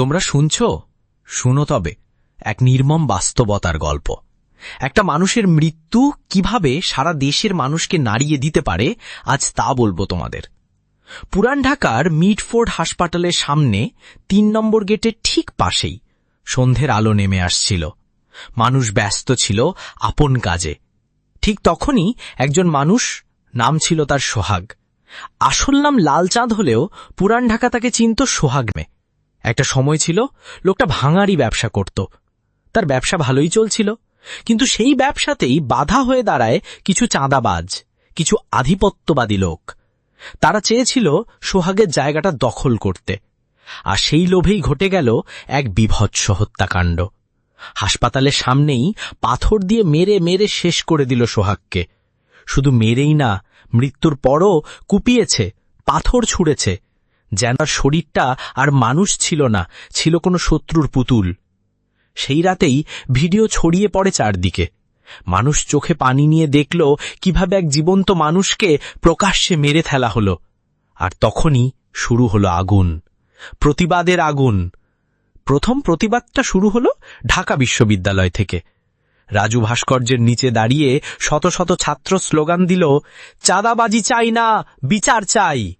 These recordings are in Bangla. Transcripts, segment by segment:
তোমরা শুনছ? শুনো তবে, এক নির্মম বাস্তবতার গল্প। একটা মানুষের মৃত্যু কীভাবে সারা দেশের মানুষকে নাড়িয়ে দিতে পারে, আজ তা বলব তোমাদের। পুরান ঢাকার মিডফোর্ড হাসপাতালের সামনে তিন নম্বর গেটের ঠিক পাশেই সন্ধ্যের আলো নেমে আসছিল। মানুষ ব্যস্ত ছিল আপন কাজে। ঠিক তখনই একজন মানুষ, নাম ছিল তার সোহাগ। আসল নাম লালচাঁদ হলেও পুরান ঢাকা তাকে চিনত সোহাগ মেয়ে একটা সময় ছিল, লোকটা ভাঙারি ব্যবসা করত। তার ব্যবসা ভালোই চলছিল, কিন্তু সেই ব্যবসাতেই বাধা হয়ে দাঁড়ায় কিছু চাঁদাবাজ, কিছু আধিপত্যবাদী লোক। তারা চেয়েছিল সোহাগের জায়গাটা দখল করতে, আর সেই লোভেই ঘটে গেল এক বিভৎস হত্যাকাণ্ড। হাসপাতালের সামনেই পাথর দিয়ে মেরে মেরে শেষ করে দিল সোহাগকে। শুধু মেরেই না, মৃত্যুর পরও কুপিয়েছে, পাথর ছুঁড়েছে যেন তার শরীরটা আর মানুষ ছিল না, ছিল কোনো শত্রুর পুতুল। সেই রাতেই ভিডিও ছড়িয়ে পড়ে চারদিকে। মানুষ চোখে পানি নিয়ে দেখল কীভাবে এক জীবন্ত মানুষকে প্রকাশ্যে মেরে ফেলা হলো। আর তখনই শুরু হলো আগুন, প্রতিবাদের আগুন। প্রথম প্রতিবাদটা শুরু হলো ঢাকা বিশ্ববিদ্যালয় থেকে। রাজু ভাস্কর্যের নিচে দাঁড়িয়ে শত শত ছাত্র স্লোগান দিল, চাঁদাবাজি চাই না, বিচার চাই।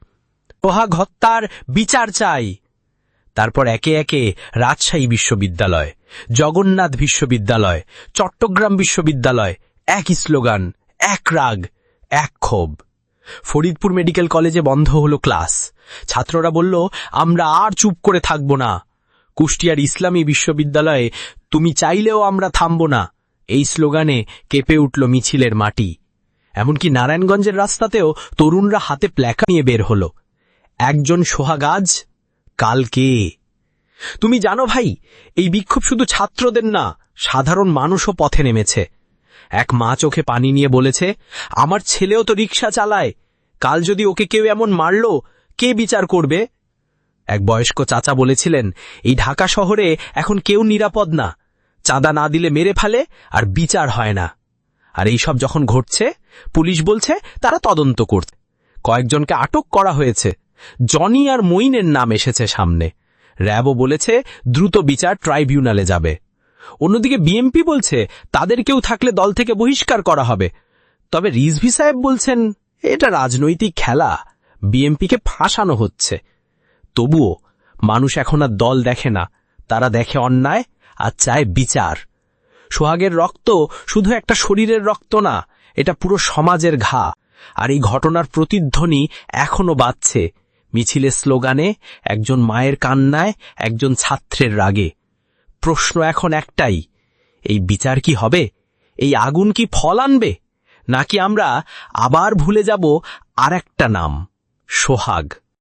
সোহাগ হত্যার বিচার চাই। তারপর একে একে রাজশাহী বিশ্ববিদ্যালয়, জগন্নাথ বিশ্ববিদ্যালয়, চট্টগ্রাম বিশ্ববিদ্যালয়, এক স্লোগান, এক রাগ, এক ক্ষোভ। ফরিদপুর মেডিকেল কলেজে বন্ধ হলো ক্লাস। ছাত্ররা বলল, আমরা আর চুপ করে থাকব না। কুষ্টিয়ার ইসলামী বিশ্ববিদ্যালয়ে তুমি চাইলেও আমরা থামব না। এই স্লোগানে কেঁপে উঠল মিছিলের মাটি। এমনকি নারায়ণগঞ্জের রাস্তাতেও তরুণরা হাতে প্ল্যাকা নিয়ে বের হলো। একজন সোহাগাজ? কালকে তুমি জানো ভাই, এই বিক্ষোভ শুধু ছাত্রদের না, সাধারণ মানুষও পথে নেমেছে। এক মা চোখে পানি নিয়ে বলেছে, আমার ছেলেও তো রিক্সা চালায়, কাল যদি ওকে কেউ এমন মারল, কে বিচার করবে? এক বয়স্ক চাচা বলেছিলেন, এই ঢাকা শহরে এখন কেউ নিরাপদ না, চাঁদা না দিলে মেরে ফেলে আর বিচার হয় না। আর এই সব যখন ঘটছে, পুলিশ বলছে, তারা তদন্ত করছে। কয়েকজনকে আটক করা হয়েছে। জনি আর মইনের নাম এসেছে সামনে। র্যাবও বলেছে দ্রুত বিচার ট্রাইব্যুনালে যাবে। অন্যদিকে বিএমপি বলছে তাদের কেউ থাকলে দল থেকে বহিষ্কার করা হবে। তবে রিজভি সাহেব বলছেন, এটা রাজনৈতিক খেলা। বিএমপিকে ফাঁসানো হচ্ছে। তবুও মানুষ এখন আর দল দেখে না। তারা দেখে অন্যায় আর চায় বিচার। সোহাগের রক্ত শুধু একটা শরীরের রক্ত না, এটা পুরো সমাজের ঘা। আর এই ঘটনার প্রতিধ্বনি এখনও বাজছে। মিছিলের স্লোগানে, একজন মায়ের কান্নায়, একজন ছাত্রের রাগে। প্রশ্ন এখন একটাই, এই বিচার কি হবে? এই আগুন কি ফল আনবে? নাকি আমরা আবার ভুলে যাব আর একটা নাম, সোহাগ।